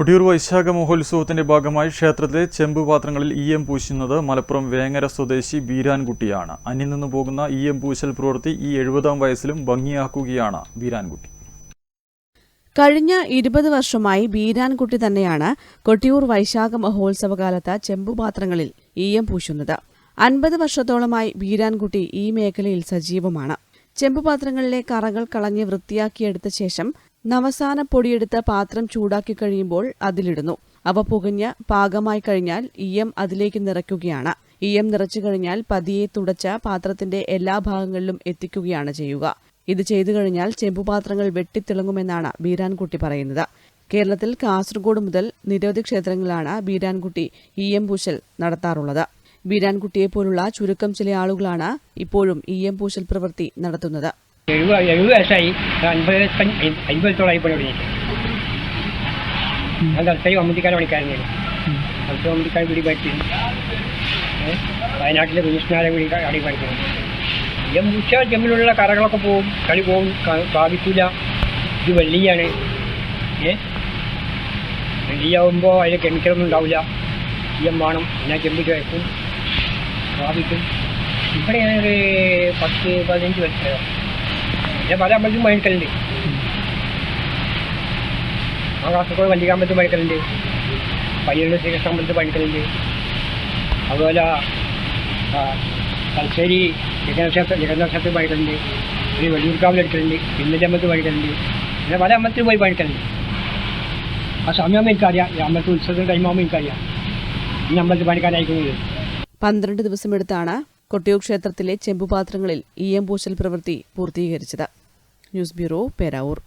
കൊട്ടിയൂർ വൈശാഖ മഹോത്സവത്തിന്റെ ഭാഗമായി ക്ഷേത്രത്തിലെ ചെമ്പുപാത്രങ്ങളിൽ ഇ എം പൂശുന്നത് മലപ്പുറം വേങ്ങര സ്വദേശി ബീരാൻകുട്ടിയാണ് അന്യം നിന്ന് പോകുന്ന ഇ എം പൂശൽ പ്രവൃത്തി ഈ എഴുപതാം വയസ്സിലും ഭംഗിയാക്കുകയാണ് ബീരാൻകുട്ടി കഴിഞ്ഞ ഇരുപത് വർഷമായി ബീരാൻകുട്ടി തന്നെയാണ് കൊട്ടിയൂർ വൈശാഖ മഹോത്സവകാലത്ത് ചെമ്പുപാത്രങ്ങളിൽ ഈയം പൂശുന്നത്. അൻപത് വർഷത്തോളമായി ബീരാൻകുട്ടി ഈ മേഖലയിൽ സജീവമാണ്. ചെമ്പുപാത്രങ്ങളിലെ കറകൾ കളഞ്ഞ് വൃത്തിയാക്കിയെടുത്ത ശേഷം നവസാന പൊടിയെടുത്ത പാത്രം ചൂടാക്കി കഴിയുമ്പോൾ അതിലിടുന്നു. അവ പുകഞ്ഞ് പാകമായി കഴിഞ്ഞാൽ ഈയം അതിലേക്ക് നിറയ്ക്കുകയാണ്. ഈയം നിറച്ചു കഴിഞ്ഞാൽ പതിയെ തുടച്ച പാത്രത്തിന്റെ എല്ലാ ഭാഗങ്ങളിലും എത്തിക്കുകയാണ് ചെയ്യുക. ഇത് ചെയ്തു കഴിഞ്ഞാൽ ചെമ്പുപാത്രങ്ങൾ വെട്ടിത്തിളങ്ങുമെന്നാണ് ബീരാൻകുട്ടി പറയുന്നത്. കേരളത്തിൽ കാസർഗോഡ് മുതൽ നിരവധി ക്ഷേത്രങ്ങളിലാണ് ബീരാൻകുട്ടി എം പൂശൽ നടത്താറുള്ളത്. ബീരാൻകുട്ടിയെപ്പോലുള്ള ചുരുക്കം ചില ആളുകളാണ് ഇപ്പോഴും എം പൂശൽ പ്രവൃത്തി നടത്തുന്നത്. എഴുപത് എഴുപത് വയസ്സായി അൻപത് അൻപതത്തോളായി പണി തുടങ്ങിയിട്ട്. ഞാൻ തലസ്ഥായി അമ്മത്തിക്കാരെ പണിക്കാരനാണ് തലസ്ഥായി അമ്മത്തിക്കാരെ വീടി പഠിച്ചു വയനാട്ടിലെ കുഞ്ഞിസ്നാരെ വീടി അടി പഠിക്കുന്നു എം ഉച്ച ജമ്മിലുള്ള കറകളൊക്കെ പോവും. കളി പോവും. ബാധിക്കൂല ഇത് വെള്ളിയാണ്. ഏ? വെള്ളിയാവുമ്പോൾ അതിൽ കെമിക്കലൊന്നും ഉണ്ടാവില്ല ഈയം വേണം. പിന്നെ ചെമ്പ് വയ്ക്കും ബാധിക്കും ഇവിടെ ഞാനൊരു പത്ത് പതിനഞ്ച് ഞാൻ പല അമ്പലത്തിലും പണിക്കലുണ്ട് ആ കാസർഗോഡ് വല്ലികാമ്പലത്തിൽ പണിക്കലുണ്ട് പയ്യന്നൂർ ശ്രീകൃഷ്ണ അമ്പലത്തിൽ പണിക്കലുണ്ട് അതുപോലെ തലശ്ശേരി ജഗന്നാഥ ജഗന്നാഥത്തിൽ പണിക്കലുണ്ട് പിന്നെ വെള്ളൂർക്കാവിൽ എടുക്കലുണ്ട് പിന്നിന്റെ അമ്പലത്തിൽ പണിക്കലുണ്ട് പിന്നെ പല അമ്പലത്തിൽ പോയി പണിക്കലുണ്ട് ആ സമയമാകുമ്പോൾ എനിക്കറിയാം. ഈ അമ്പലത്തിൽ ഉത്സവത്തിന് ടൈമാകുമ്പോൾ എനിക്കറിയാം. ഈ അമ്പലത്തിൽ പണിക്കാനായിരിക്കുന്നത് പന്ത്രണ്ട് ദിവസമെടുത്താണ് കൊട്ടിയൂർ ക്ഷേത്രത്തിലെ ചെമ്പുപാത്രങ്ങളിൽ എം പൂശൽ പ്രവൃത്തി പൂർത്തീകരിച്ചത്. News Bureau, Peraur.